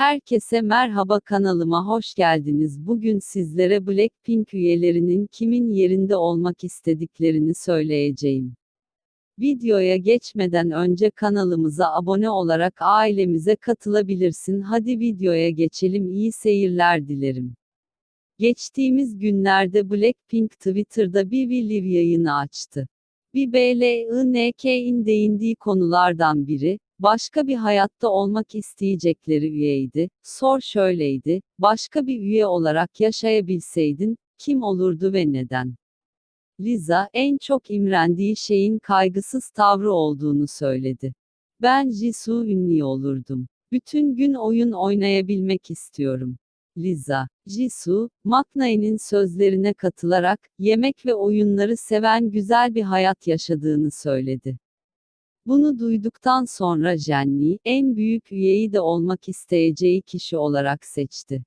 Herkese merhaba kanalıma hoş geldiniz. Bugün sizlere Blackpink üyelerinin kimin yerinde olmak istediklerini söyleyeceğim. Videoya geçmeden önce kanalımıza abone olarak ailemize katılabilirsin. Hadi videoya geçelim. İyi seyirler dilerim. Geçtiğimiz günlerde Blackpink Twitter'da bir Live yayını açtı. Bir BLINK'in değindiği konulardan biri, başka bir hayatta olmak isteyecekleri üyeydi. Sor şöyleydi, başka bir üye olarak yaşayabilseydin, kim olurdu ve neden? Liza, en çok imrendiği şeyin kaygısız tavrı olduğunu söyledi. Ben Jisoo ünlü olurdum. Bütün gün oyun oynayabilmek istiyorum. Liza, Jisoo, McNae'nin sözlerine katılarak, yemek ve oyunları seven güzel bir hayat yaşadığını söyledi. Bunu duyduktan sonra Jenny, en büyük üyeyi de olmak isteyeceği kişi olarak seçti.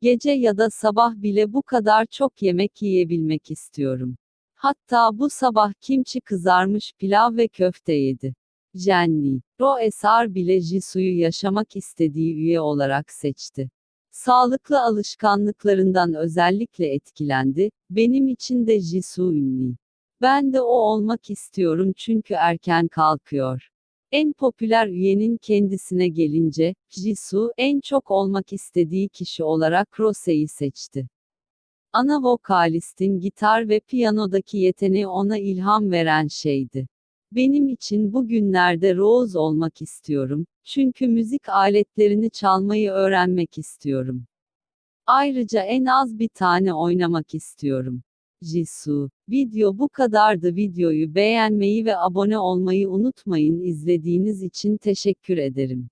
Gece ya da sabah bile bu kadar çok yemek yiyebilmek istiyorum. Hatta bu sabah kimçi kızarmış pilav ve köfte yedi. Jenny, Ro Esar bile Jisoo'yu yaşamak istediği üye olarak seçti. Sağlıklı alışkanlıklarından özellikle etkilendi, benim için de Jisoo ünlü. Ben de o olmak istiyorum çünkü erken kalkıyor. En popüler üyenin kendisine gelince, Jisoo, en çok olmak istediği kişi olarak Rose'yi seçti. Ana vokalistin gitar ve piyanodaki yeteneği ona ilham veren şeydi. Benim için bu günlerde Rose olmak istiyorum, çünkü müzik aletlerini çalmayı öğrenmek istiyorum. Ayrıca en az bir tane oynamak istiyorum. Jisoo. Video bu kadardı. Videoyu beğenmeyi ve abone olmayı unutmayın. İzlediğiniz için teşekkür ederim.